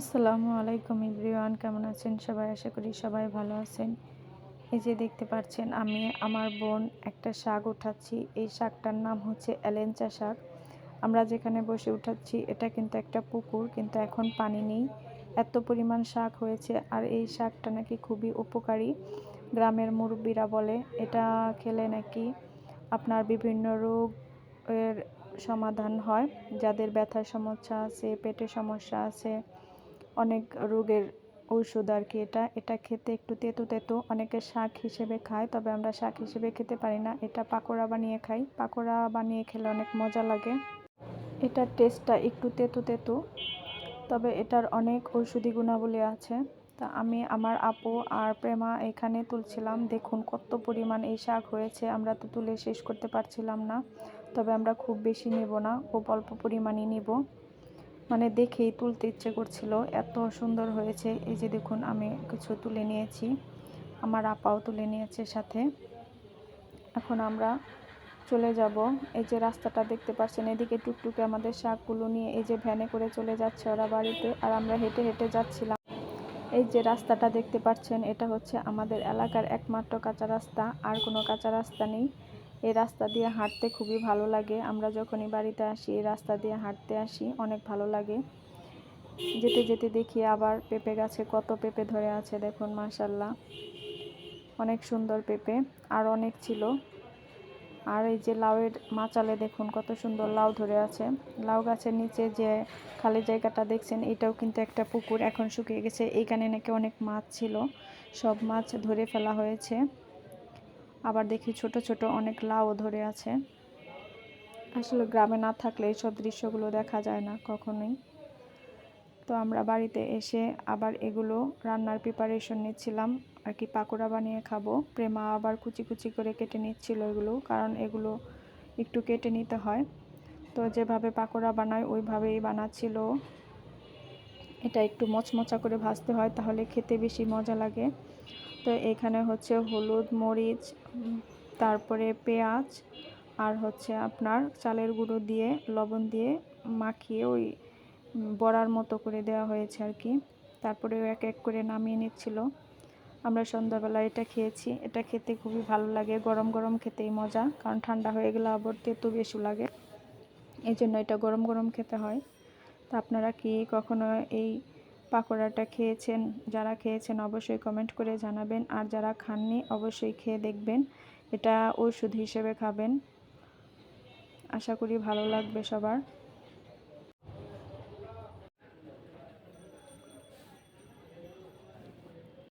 আসসালামু আলাইকুম ইব্রিয়ান কেমন আছেন সবাই? আশা করি সবাই ভালো আছেন। এই যে দেখতে পাচ্ছেন, আমি আমার বোন একটা শাক উঠাচ্ছি। এই শাকটার নাম হচ্ছে এলেঞ্চা শাক। আমরা যেখানে বসে উঠাচ্ছি, এটা কিন্তু একটা পুকুর, কিন্তু এখন পানি নেই। এত পরিমাণ শাক হয়েছে, আর এই শাকটা নাকি খুবই উপকারী। গ্রামের মুরব্বীরা বলে, এটা খেলে নাকি আপনার বিভিন্ন রোগ এর সমাধান হয়। যাদের ব্যথার সমস্যা আছে, পেটের সমস্যা আছে অনেক রোগের ঔষধ আর কি এটা। এটা খেতে একটু তেতো তেতো, অনেকে শাক হিসেবে খায়, তবে আমরা শাক হিসেবে খেতে পারি না। এটা পাকোড়া বানিয়ে খাই। পাকোড়া বানিয়ে খেলে অনেক মজা লাগে। এটার টেস্টটা একটু তেতো তেতো, তবে এটার অনেক ঔষধি গুণাবলী আছে। তা আমি, আমার আপু আর প্রেমা এখানে তুলছিলাম। দেখুন কত পরিমাণ এই শাক হয়েছে, আমরা তো তুলে শেষ করতে পারছিলাম না। তবে আমরা খুব বেশি নেব না, খুব অল্প পরিমাণই নিব। মানে দেখেই তুলতে ইচ্ছে করছিল, এত সুন্দর হয়েছে। এই যে দেখুন, আমি কিছু তুলে নিয়েছি, আমার আপাও তুলে নিয়েছে সাথে। এখন আমরা চলে যাব। এই যে রাস্তাটা দেখতে পাচ্ছেন, এদিকে টুকটুকে আমাদের শাকগুলো নিয়ে এই যে ভ্যানে করে চলে যাচ্ছে ওরা বাড়িতে, আর আমরা হেঁটে হেঁটে যাচ্ছিলাম। এই যে রাস্তাটা দেখতে পাচ্ছেন, এটা হচ্ছে আমাদের এলাকার একমাত্র কাঁচা রাস্তা, আর কোনো কাঁচা রাস্তা নেই। এই রাস্তা দিয়ে হাঁটতে খুবই ভালো লাগে। আমরা যখনই বাড়িতে আসি, এই রাস্তা দিয়ে হাঁটতে আসি, অনেক ভালো লাগে। যেতে যেতে দেখি আবার পেঁপে গাছে কত পেঁপে ধরে আছে, দেখুন মাশাল্লাহ অনেক সুন্দর পেঁপে, আর অনেক ছিল। আর এই যে লাউয়ের মাচালে দেখুন কত সুন্দর লাউ ধরে আছে। লাউ গাছের নিচে যে খালি জায়গাটা দেখছেন, এটাও কিন্তু একটা পুকুর, এখন শুকিয়ে গেছে। এইখানে নাকি অনেক মাছ ছিল। সব মাছ ধরে ফেলা হয়েছে। আবার দেখি ছোট ছোট অনেক লাউ ধরে আছে। আসলে গ্রামে না থাকলে এইসব দৃশ্যগুলো দেখা যায় না কখনোই। তো আমরা বাড়িতে এসে আবার এগুলো রান্নার প্রিপারেশন নিচ্ছিলাম। আর কি পাকোড়া বানিয়ে খাব। প্রেমা আবার কুচি কুচি করে কেটে নিচ্ছিল এগুলো, কারণ এগুলো একটু কেটে নিতে হয়। তো যেভাবে পাকোড়া বানায়, ওইভাবেই বানাচ্ছিল। এটা একটু মচমচা করে ভাজতে হয়, তাহলে খেতে বেশি মজা লাগে। তো এখানে হচ্ছে হলুদ, মরিচ, তারপরে পেঁয়াজ আর হচ্ছে আপনার চালের গুঁড়ো দিয়ে, লবণ দিয়ে মাখিয়ে ওই বড়ার মতো করে দেওয়া হয়েছে আর কি। তারপরে এক এক করে নামিয়ে নিচ্ছিল। আমরা সন্ধ্যাবেলা এটা খেয়েছি। এটা খেতে খুবই ভালো লাগে। গরম গরম খেতেই মজা। কারণ ঠান্ডা হয়ে গেলে আবার তেতো বেশি লাগে। এই জন্য এটা গরম গরম খেতে হয়। তা আপনারা কি কখনো এই পাকোড়াটা খেয়েছেন, যারা খেয়েছেন অবশ্যই কমেন্ট করে জানাবেন। আর যারা খাননি, অবশ্যই খেয়ে দেখবেন। এটা ওষুধ হিসেবে খাবেন। আশা করি ভালো লাগবে সবার।